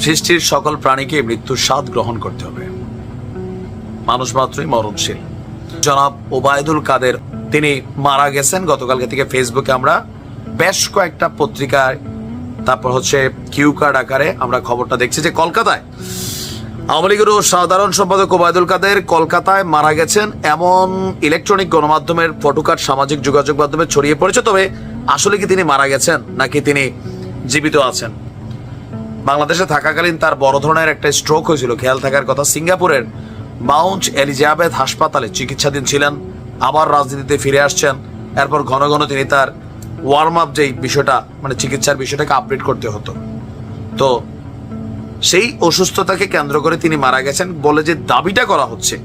সৃষ্টির সকল প্রাণীকে মৃত্যুর স্বাদ গ্রহণ করতে হবে। মানুষ মাত্রই মরণশীল। জনাব ওবায়দুল কাদের, তিনি মারা গেছেন গতকালকে থেকে ফেসবুকে আমরা। বেশ কয়েকটা পত্রিকায়, তারপর হচ্ছে কিউ কার্ড আকারে আমরা খবরটা দেখছি যে কলকাতায় আওয়ামী লীগের সাধারণ সম্পাদক ওবায়দুল কাদের কলকাতায় মারা গেছেন। এমন ইলেকট্রনিক গণমাধ্যমের ফটোকার্ড সামাজিক যোগাযোগ মাধ্যমে ছড়িয়ে পড়েছে। তবে আসলে কি তিনি মারা গেছেন, নাকি তিনি জীবিত আছেন? বাংলাদেশে থাকাকালীন তার বড় ধরনের একটা স্ট্রোক হয়েছিল। খেয়াল থাকার কথা, সিঙ্গাপুরের মাউন্ট এলিজাবেথ হাসপাতালে চিকিৎসাধীন ছিলেন, আবার রাজনীতিতে ফিরে আসছেন। এরপর ঘন ঘন তিনি তার ওয়ার্ম আপ যেই বিষয়টা মানে চিকিৎসার বিষয়টাকে আপডেট করতে হতো। তো সেই অসুস্থতাকে কেন্দ্র করে তিনি মারা গেছেন বলে যে দাবিটা করা হচ্ছে,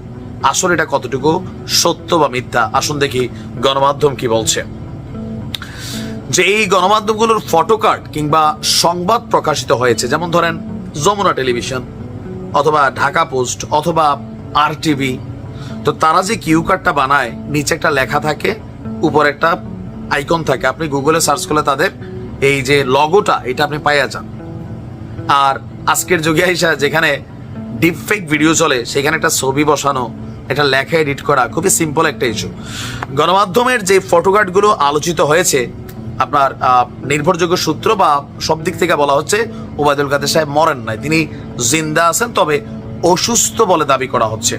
আসলে এটা কতটুকু সত্য বা মিথ্যা, আসুন দেখি গণমাধ্যম কি বলছে। যে এই গণমাধ্যমগুলোর ফটোকার্ড কিংবা সংবাদ প্রকাশিত হয়েছে, যেমন ধরেন যমুনা টেলিভিশন অথবা ঢাকা পোস্ট অথবা আর টিভি তো তারা যে কিউ কার্ডটা বানায়, নিচে একটা লেখা থাকে, উপর একটা আইকন থাকে। আপনি গুগলে সার্চ করলে তাদের এই যে লগোটা এটা আপনি পাইয়া যান। আর আজকের যুগে আইসা যেখানে ডিপ ফেক ভিডিও চলে, সেখানে একটা ছবি বসানো, একটা লেখা এডিট করা, খুবই সিম্পল একটা ইস্যু গণমাধ্যমের যে ফটোকার্ডগুলো আলোচিত হয়েছে আপনার নির্ভরযোগ্য সূত্র বা সব দিক থেকে বলা হচ্ছে ওবায়দুল কাদের সাহেব মরেন নাই, তিনি জিন্দা আছেন, তবে অসুস্থ বলে দাবি করা হচ্ছে।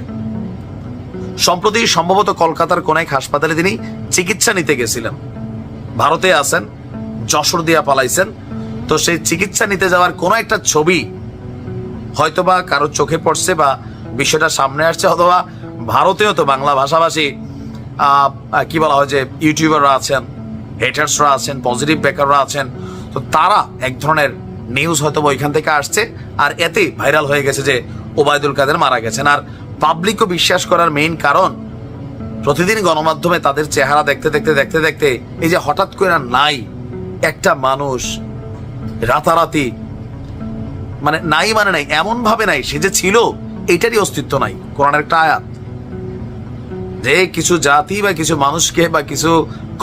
সম্প্রতি সম্ভবত কলকাতার কোন এক হাসপাতালে তিনি চিকিৎসা নিতে গেছিলেন। ভারতে আছেন, যশোর দিয়া পালাইছেন, তো সেই চিকিৎসা নিতে যাওয়ার কোনো একটা ছবি হয়তোবা কারও চোখে পড়ছে বা বিষয়টা সামনে আসছে, অথবা ভারতেও তো বাংলা ভাষাভাষী কি বলা হয় যে, ইউটিউবাররা আছেন হেটার্সরা আছেন পজিটিভ বেকাররা আছেন, তো তারা এক ধরনের নিউজ হয়তো ওইখান থেকে আসছে, আর এতে ভাইরাল হয়ে গেছে যে ওবায়দুল কাদের মারা গেছেন। আর পাবলিকও বিশ্বাস করার মেইন কারণ, প্রতিদিন গণমাধ্যমে তাদের চেহারা দেখতে দেখতে দেখতে দেখতে এই যে হঠাৎ করে নাই একটা মানুষ, রাতারাতি মানে নাই মানে নাই এমন ভাবে নাই, সে যে ছিল, এটারই অস্তিত্ব নাই। কোরআনের একটা আয়াত, যে কিছু জাতি বা কিছু মানুষকে বা কিছু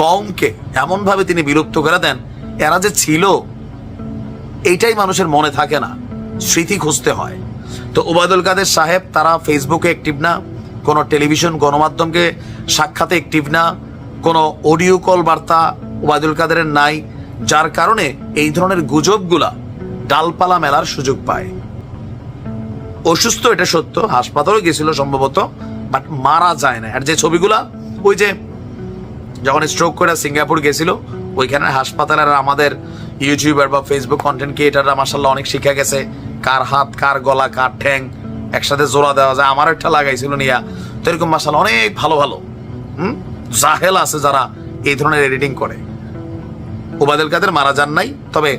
কমকে এমন ভাবে তিনি বিলুপ্ত করে দেন, এরা যে ছিল, এইটাই মানুষের মনে থাকে না, স্মৃতি খুঁজতে হয়। তো ওবায়দুল কাদের সাহেব, তারা ফেসবুকে অ্যাক্টিভ না, কোনো টেলিভিশন গণমাধ্যমকে সাক্ষাতে অ্যাক্টিভ না, কোনো অডিও কল বার্তা ওবায়দুল কাদেরের নাই, যার কারণে এই ধরনের গুজবগুলা ডালপালা মেলার সুযোগ পায়। অসুস্থ এটা সত্য হাসপাতালে গেছিল সম্ভবত বাট মারা যায় না। আর যে ছবিগুলা, ওই যে যখন স্ট্রোক করে সিঙ্গাপুর গেছিল ওইখানে হাসপাতালের আমাদের ইউটিউবার বা ফেসবুক কন্টেন্ট ক্রিয়েটাররা মাসাল্লাহ অনেক শিখে গেছে। কার হাত, কার গলা, কার ঠ্যাং, একসাথে জোড়া দেওয়া যায়। আমার একটা লাগাইছিল নিয়া। তো এরকম মাসাল্লাহ অনেক ভালো ভালো, হুম? জাহেল আছে যারা এই ধরনের এডিটিং করে। ওবায়দুল কাদের মারা যান নাই, তবে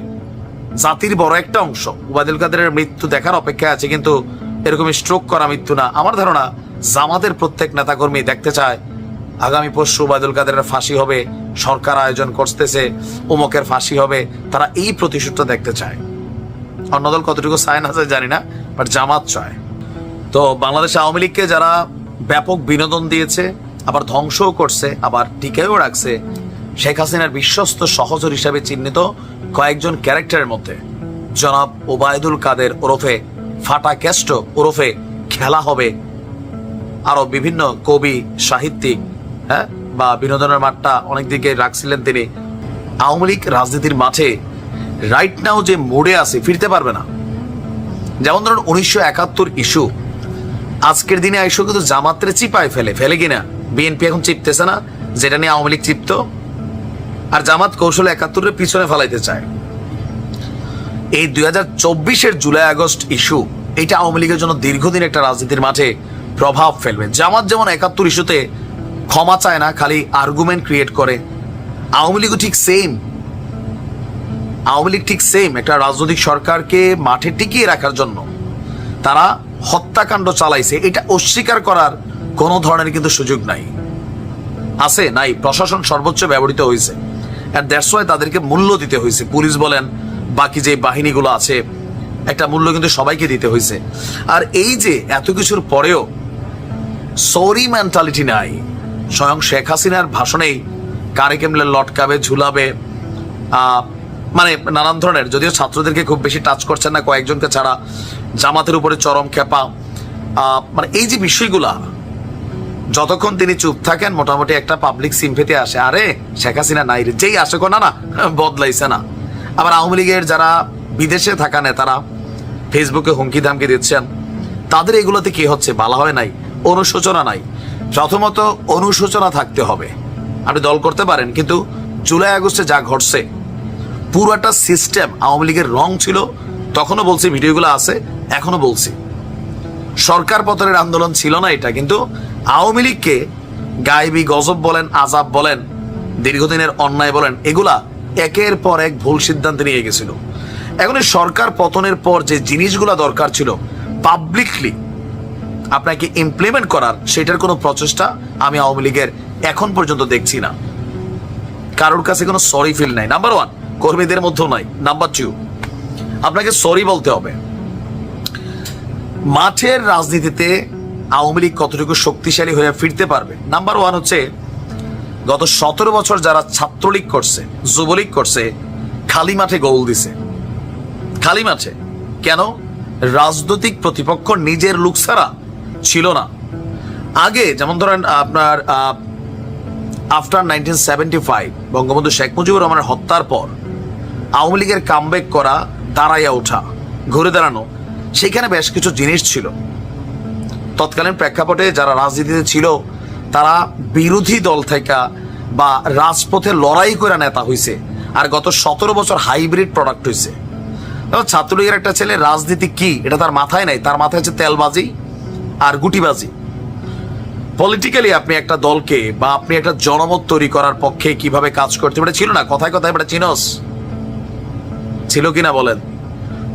জাতির বড় একটা অংশ উবায়দুল কাদেরের মৃত্যু দেখার অপেক্ষা আছে, কিন্তু এরকম স্ট্রোক করা মৃত্যু না। আমার ধারণা জামাতের প্রত্যেক নেতাকর্মী দেখতে চায় আগামী পরশু উবায়দুল কাদেরের ফাঁসি হবে, সরকার আয়োজন করতেছে, উমকের ফাঁসি হবে, তারা এই প্রতিশোধটা দেখতে চায়। অন্য দল কতটুকু সাইন আছে জানি না বাট জামাত চায়। তো বাংলাদেশ আওয়ামী লীগকে যারা ব্যাপক বিনোদন দিয়েছে, আবার ধ্বংসও করছে, আবার টিকেও রাখছে, শেখ হাসিনার বিশ্বস্ত সহচর হিসাবে চিহ্নিত কয়েকজন ক্যারেক্টারের মধ্যে। জনাব ওবায়দুল কাদের ওরফে ফাটা ক্যাস্ট ওরফে খেলা হবে। আরও বিভিন্ন কবি, সাহিত্যিক হ্যাঁ? বা বিনোদনের মাঠটা অনেক দিকে রাখছিলেন তিনি। আওয়ামী লীগ রাজনীতির মাঠে রাইট নাও যে মোড়ে আছে, ফিরতে পারবে না। যেমন ধরুন উনিশশো একাত্তর ইস্যু আজকের দিনে আইসো কিন্তু জামাতের চিপায় ফেলে ফেলে কিনা বিএনপি এখন চিপতেছে না, যেটা নিয়ে আওয়ামী লীগ চিপত। আর জামাত কৌশল একাত্তরের পিছনে ফেলাইতে চায়। এই দুই হাজার চব্বিশের জুলাই আগস্ট ইস্যু এটা আওয়ামী লীগের জন্য দীর্ঘদিন একটা রাজনীতির মাঠে প্রভাব ফেলবে। জামাত যেমন একাত্তর ইস্যুতে ক্ষমা চায় না, খালি আর্গুমেন্ট ক্রিয়েট করে। আওয়ামী লীগও ঠিক সেম আওয়ামী লীগ ঠিক সেম একটা রাজনৈতিক সরকারকে মাঠে টিকিয়ে রাখার জন্য। তারা হত্যাকাণ্ড চালাইছে, এটা অস্বীকার করার কোনো ধরনের কিন্তু সুযোগ নাই। আছে, নাই, প্রশাসন সর্বোচ্চ ব্যবহৃত হয়েছে। আর দ্যাটস ওয়াই তাদেরকে মূল্য দিতে হয়েছে। পুলিশ বলেন, বাকি যে বাহিনীগুলো আছে, একটা মূল্য কিন্তু সবাইকে দিতে হয়েছে। আর এই যে এত কিছুর পরেও সরি মেন্টালিটি নাই। স্বয়ং শেখ হাসিনার ভাষণেই কারে কেমলে লটকাবে, ঝুলাবে মানে নানান ধরনের, যদিও ছাত্রদেরকে খুব বেশি টাচ করছেন না, কয়েকজনকে ছাড়া জামাতের উপরে চরম খেপা মানে এই যে বিষয়গুলা, যতক্ষণ তিনি চুপ থাকেন, মোটামুটি একটা পাবলিক সিম্পেতে আসে, আরে শেখ হাসিনা নাই যেই আসে না না, বদলাইছে না। আবার আওয়ামী লীগের যারা বিদেশে থাকা নেতারা ফেসবুকে হুমকি ধামকি দিচ্ছেন, তাদের এগুলোতে কি হচ্ছে, বলা হয় নাই, অনুশোচনা নাই। প্রথমত অনুশোচনা থাকতে হবে। আপনি দল করতে পারেন, কিন্তু জুলাই আগস্টে যা ঘটছে পুরো একটা সিস্টেম আওয়ামী লীগের রং ছিল, তখনও বলছি, ভিডিওগুলো আছে এখনও বলছি। সরকার পতনের আন্দোলন ছিল না এটা, কিন্তু আওয়ামী লীগকে গায়েবী গজব বলেন, আজাব বলেন, দীর্ঘদিনের অন্যায় বলেন, এগুলা একের পর এক ভুল সিদ্ধান্ত নিয়ে গেছিল। এখন সরকার পতনের পর যে জিনিসগুলো দরকার ছিল পাবলিকলি আপনাকে ইমপ্লিমেন্ট করার সেটার কোনো প্রচেষ্টা আমি আওয়ামী লীগের এখন পর্যন্ত দেখছি না। কারোর কাছে কোনো সরি ফিল নাই। নাম্বার ওয়ান কর্মীদের মধ্যেও নাই। নাম্বার টু আপনাকে সরি বলতে হবে। মাঠের রাজনীতিতে আওয়ামী লীগ কতটুকু শক্তিশালী হয়ে ফিরতে পারবে? নাম্বার ওয়ান হচ্ছে, গত সতেরো বছর যারা ছাত্রলীগ করছে, যুবলীগ করছে, খালি মাঠে গোল দিছে। খালি মাঠে। কেন? রাজনৈতিক প্রতিপক্ষ নিজের লুক ছাড়া ছিল না। আগে যেমন ধরেন আপনার after nineteen seventy five Bangabandhu Sheikh Mujibur রহমানের হত্যার পর আওয়ামী লীগের কামব্যাক করা, দাঁড়াইয়া ওঠা, ঘুরে দাঁড়ানো, সেখানে বেশ কিছু জিনিস ছিল। তৎকালীন প্রেক্ষাপটে যারা রাজনীতিতে ছিল, তারা বিরোধী দল থেকে বা রাজপথে লড়াই করে নেতা হইছে, আর গত সতেরো বছর হাইব্রিড প্রোডাক্ট এবার ছাত্রলীগের একটা ছেলে রাজনীতি কি? এটা তার মাথায় নাই। তার মাথায় হচ্ছে তেলবাজি। আর গুটিবাজি। পলিটিক্যালি আপনি একটা দলকে বা আপনি একটা জনমত তৈরি করার পক্ষে কীভাবে কাজ করতে এটা ছিল না, কথায় কথায় এটা চিনস। ছিল কিনা বলেন?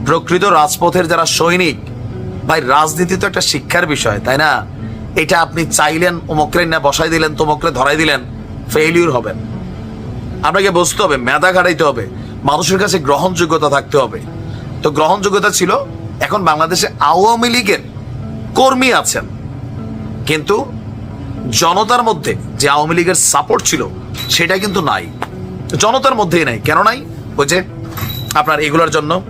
প্রকৃত রাজপথের যারা সৈনিক, ভাই রাজনীতি তো একটা শিক্ষার বিষয়, তাই না? এটা আপনি চাইলেন, অমুকরে না বসাই দিলেন, তমকরে ধরাই দিলেন ফেইলিউর হবেন আপনাকে বুঝতে হবে, মেধা ঘাটাইতে হবে, মানুষের কাছে গ্রহণযোগ্যতা থাকতে হবে। তো গ্রহণযোগ্যতা ছিল, এখন বাংলাদেশে আওয়ামী লীগের কর্মী আছেন। কিন্তু জনতার মধ্যে যে আওয়ামী লীগের সাপোর্ট ছিল সেটা কিন্তু নাই। জনতার মধ্যেই নাই। কেন নাই? ওই যে আপনার এগুলোর জন্য।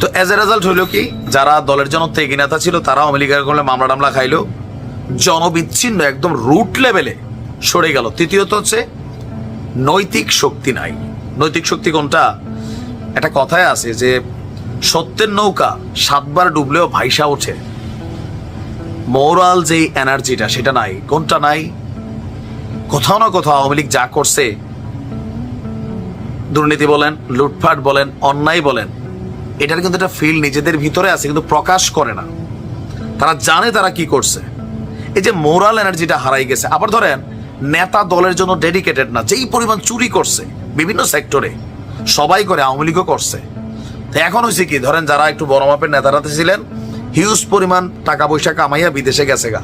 তো এজ এ রেজাল্ট হইল কি, যারা দলের জন্য ত্যাগী নেতা ছিল, তারা আওয়ামী লীগের করলে মামলা টামলা খাইলো। জনবিচ্ছিন্ন একদম রুট লেভেলে সরে গেল। তৃতীয়ত হচ্ছে, নৈতিক শক্তি নাই। নৈতিক শক্তি কোনটা? একটা কথায় আছে যে, সত্যের নৌকা সাতবার ডুবলেও ভাইসা ওঠে। মোরাল যে এনার্জিটা, সেটা নাই, কোনটা নাই? কোথাও না কোথাও আওয়ামী লীগ যা করছে, দুর্নীতি বলেন লুটফাট বলেন, অন্যায় বলেন, এটার কিন্তু একটা ফিল নিজেদের ভিতরে আছে, কিন্তু প্রকাশ করে না। তারা জানে তারা কি করছে। এই যে মোরাল এনার্জিটা হারাই গেছে, আবার ধরেন, নেতা দলের জন্য ডেডিকেটেড না, যেই পরিমাণ চুরি করছে, বিভিন্ন সেক্টরে সবাই করে, আওয়ামী লীগও করছে। এখন হয়েছে কি, ধরেন যারা একটু বড় মাপের নেতারাতে ছিলেন হিউজ পরিমাণ টাকা পয়সা কামাইয়া বিদেশে গেছে গা।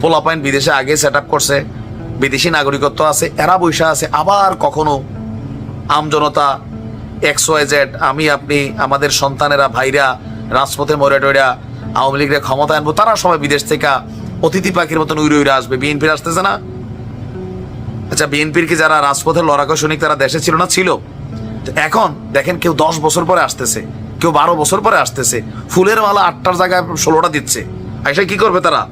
পোলাপাইন বিদেশে আগে সেট করছে, বিদেশি নাগরিকত্ব আছে, এরা বৈশা আছে, আবার কখনো আমজনতা এক্স ওয়াই জেড আমি, আপনি, আমাদের সন্তানেরা, ভাইরা, রাজপথে মরে আওয়ামী লীগের ক্ষমতা আনব, তারা সবাই বিদেশ থেকে অতিথি পাখির মতন উড়ে উড়ে আসবে, বিএনপির আসতেছে না? আচ্ছা বিএনপির কি যারা রাজপথের লড়াকো সৈনিক তারা দেশে ছিল না? ছিল। এখন, দেখেন কেউ দশ বছর পরে আসতেছে। কেউ বারো বছর পরে আসতেছে। ফুলের মালা আটটার জায়গায় ষোলোটা দিচ্ছে। এসে কি করবে তারা?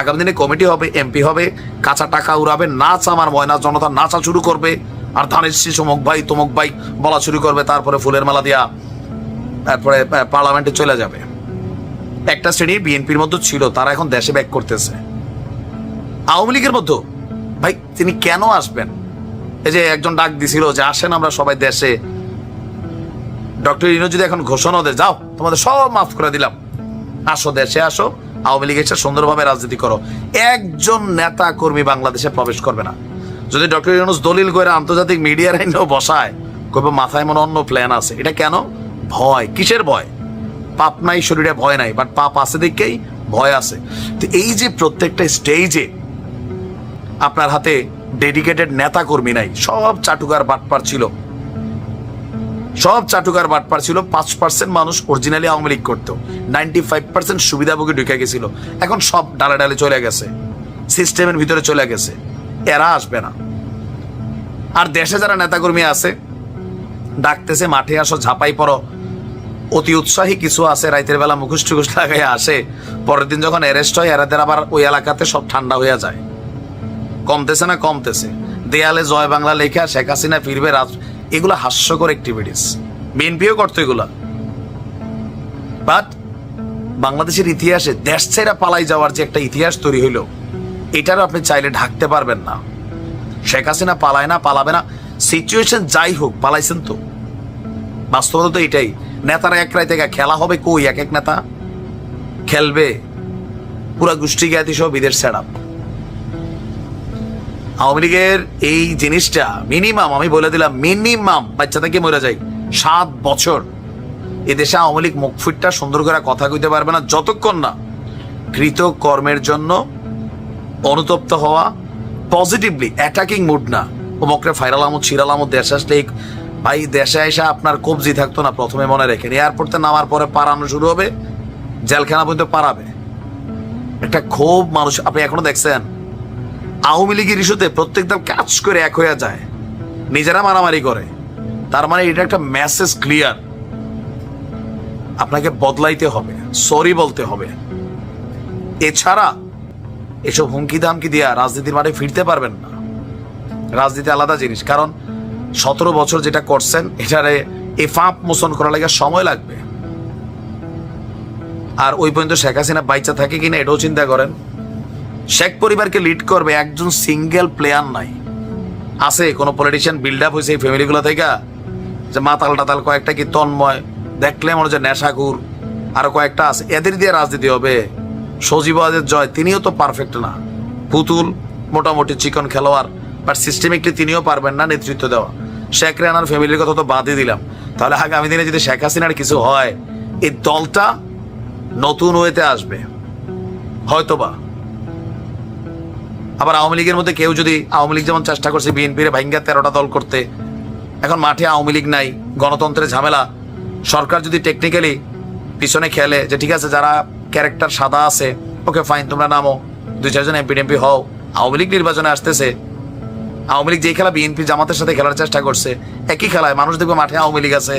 আগামী দিনে কমিটি হবে, এমপি হবে, কাঁচা টাকা উড়াবে, নাচ আমার ময়না জনতা নাচা শুরু করবে, আর ধানের শীষ অমুক ভাই, তমুক ভাই বলা শুরু করবে, তারপরে ফুলের মালা দিয়া তারপরে পার্লামেন্টে চলে যাবে। একটা শ্রেণি বিএনপির মধ্যে ছিল, তারা এখন দেশে ব্যাক করতেছে। আওয়ামী লীগের মধ্যে? ভাই, তিনি কেন আসবেন? এই যে একজন ডাক দিছিল যে আসেন আমরা সবাই দেশে ডক্টর ইনো যদি এখন ঘোষণা দেয় যাও, তোমাদের সব মাফ করে দিলাম। আসো দেশে আসো, আওয়ামী লীগ এসে সুন্দরভাবে রাজনীতি করো। একজন নেতা কর্মী বাংলাদেশে প্রবেশ করবে না। যদি ডক্টর ইউনুস দলিল করে আন্তর্জাতিক মিডিয়ার আইনেও বসায় কবে মাথায় মনে অন্য প্ল্যান আছে। এটা কেন? ভয়। কিসের ভয়? পাপ নাই, শরীরে ভয় নাই বাট পাপ আছে দেখেই ভয় আছে। তো এই যে প্রত্যেকটা স্টেজে আপনার হাতে ডেডিকেটেড নেতা কর্মী নাই, সব চাটুকার বাটপার ছিল। সব চাটুকার বাটপার ছিল, পাঁচ পার্সেন্ট মানুষ অরিজিনালি আওয়ামী লীগ করতো। নাইনটি ফাইভ পার্সেন্ট সুবিধাভোগী ঢুকে গেছিল। এখন সব ডালে ডালে চলে গেছে। সিস্টেমের ভিতরে চলে গেছে। এরা আসবে না। আর দেশে যারা নেতাকর্মী আছে, ডাকতেছে, মাঠে আসো, ঝাপাই পড়ো। অতি উৎসাহী কিছু আছে, রাইতের বেলা মুখোশ টুকুশ লাগাই আসে। পরের দিন যখন অ্যারেস্ট হয়, এরাদের আবার ওই এলাকাতে সব ঠান্ডা হয়ে যায়। কমতেছে না, কমতেছে। দেয়ালে জয় বাংলা লেখা, শেখ হাসিনা ফিরবে, রাজ এগুলো হাস্যকর অ্যাক্টিভিটিস বিএনপিও করতো এগুলা। বাট বাংলাদেশের ইতিহাসে দেশ ছেড়া পালাই যাওয়ার যে একটা ইতিহাস তৈরি হইল এটারও আপনি চাইলে ঢাকতে পারবেন না। শেখ হাসিনা পালায় না, পালাবে না। সিচুয়েশন যাই হোক, পালাইছেন তো। বাস্তবতা তো এটাই। নেতারা এক রায় খেলা হবে কই? এক এক নেতা। খেলবে। পুরা গোষ্ঠী জ্ঞাতি সহ বিদেশ সেট আওয়ামী লীগের এই জিনিসটা মিনিমাম আমি বলে দিলাম মিনিমাম বাচ্চা থেকে মরে যায়। সাত বছর। এদেশে আওয়ামী লীগ মুখফিটটা সুন্দর করে কথা কইতে পারবে না, যতক্ষণ না কৃত কর্মের জন্য অনুতপ্ত হওয়া পজিটিভলি অ্যাটাকিং মুড না। ও মকরে ফাইরাল আমদ চিরাল আমদ, দেশে আসলে ভাই, দেশে এসে আপনার কবজি থাকতো না, প্রথমে মনে রেখেন। এয়ারপোর্টে নামার পরে পারানো শুরু হবে, জেলখানা পর্যন্ত পারাবে। একটা ক্ষোভ মানুষ আপনি এখনও দেখছেন? আওয়ামী লীগের ইস্যুতে প্রত্যেক দল কাজ করে এক হয়ে যায়। নিজেরা মারামারি করে। তার মানে এটা একটা মেসেজ ক্লিয়ার আপনাকে বদলাইতে হবে সরি বলতে হবে। এছাড়া এসব হুমকি দামকি দিয়া রাজনীতির মাঠে ফিরতে পারবেন না। রাজনীতি আলাদা জিনিস, কারণ সতেরো বছর যেটা করছেন, এটারে এ ফাঁপ মোচন করা লাগে সময় লাগবে। আর ওই পর্যন্ত শেখ হাসিনা বাইচা থাকে কিনা, এটাও চিন্তা করেন। শেখ পরিবারকে লিড করবে একজন সিঙ্গেল প্লেয়ার নাই। আছে, কোনো পলিটিশিয়ান বিল্ড আপ হয়েছে এই ফ্যামিলিগুলো থেকে। যে মাতাল টাতাল কয়েকটা কি তন্ময়, দেখলে মনে হচ্ছে নেশাকুর আরও কয়েকটা আছে, এদের দিয়ে রাজনীতি হবে। সজীব ওয়াজেদ জয়, তিনিও তো পারফেক্ট না। পুতুল, মোটামুটি চিকন খেলোয়াড় বাট সিস্টেমিকলি তিনিও পারবেন না নেতৃত্ব দেওয়া। শেখ রেহানার ফ্যামিলির কথা তো বাদই দিলাম। তাহলে আগামী দিনে যদি শেখ হাসিনার কিছু হয়, এই দলটা নতুন ওয়েতে আসবে। হয়তোবা। আবার আওয়ামী লীগের মধ্যে কেউ যদি আওয়ামী লীগ যেমন চেষ্টা করছে, বিএনপির ভাঙ্গা তেরোটা দল করতে, এখন মাঠে আওয়ামী লীগ নাই, গণতন্ত্রের ঝামেলা, সরকার যদি টেকনিক্যালি পিছনে খেলে যে ঠিক আছে, যারা ক্যারেক্টার সাদা আছে, ওকে ফাইন তোমরা নামো, দুই চারজন এমপি টেমপি হও, আওয়ামী লীগ নির্বাচনে আসতেছে, আওয়ামী লীগ যেই খেলা বিএনপি জামাতের সাথে খেলার চেষ্টা করছে, একই খেলায় মানুষ দেখবে মাঠে আওয়ামী লীগ আছে।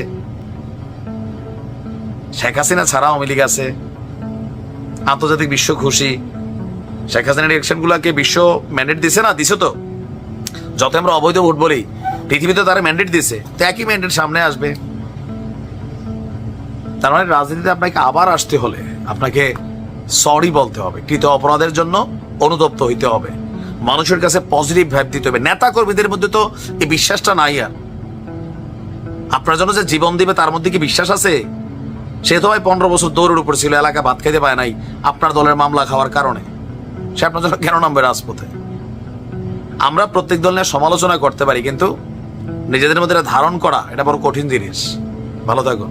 শেখ হাসিনা ছাড়া আওয়ামী লীগ আছে। আন্তর্জাতিক বিশ্ব খুশি। শেখ হাসিনার ইলেকশনগুলোকে বিশ্ব ম্যান্ডেট দিছে না? দিছে তো। যত আমরা অবৈধ ভোট বলি, পৃথিবীতে তারা ম্যান্ডেট দিছে, তো একই ম্যান্ডেট সামনে আসবে। তার মানে রাজনীতিতে আপনাকে আবার আসতে হলে আপনাকে সরি বলতে হবে, কৃত অপরাধের জন্য অনুতপ্ত হইতে হবে। মানুষের কাছে পজিটিভ ভাব দিতে হবে। নেতা কর্মীদের মধ্যে তো এই বিশ্বাসটা নাই আর। আপনার জন্য যে জীবন দিবে, তার মধ্যে কি বিশ্বাস আছে? সে তো ভাই পনেরো বছর দৌড়ের উপর ছিল এলাকা ভাত খাইতে পায় নাই, আপনার দলের মামলা খাওয়ার কারণে। সে আপনার জন্য কেন নামবে রাজপথে? আমরা প্রত্যেক দল নিয়ে সমালোচনা করতে পারি, কিন্তু নিজেদের মধ্যে ধারণ করা এটা বড় কঠিন জিনিস। ভালো থাকুন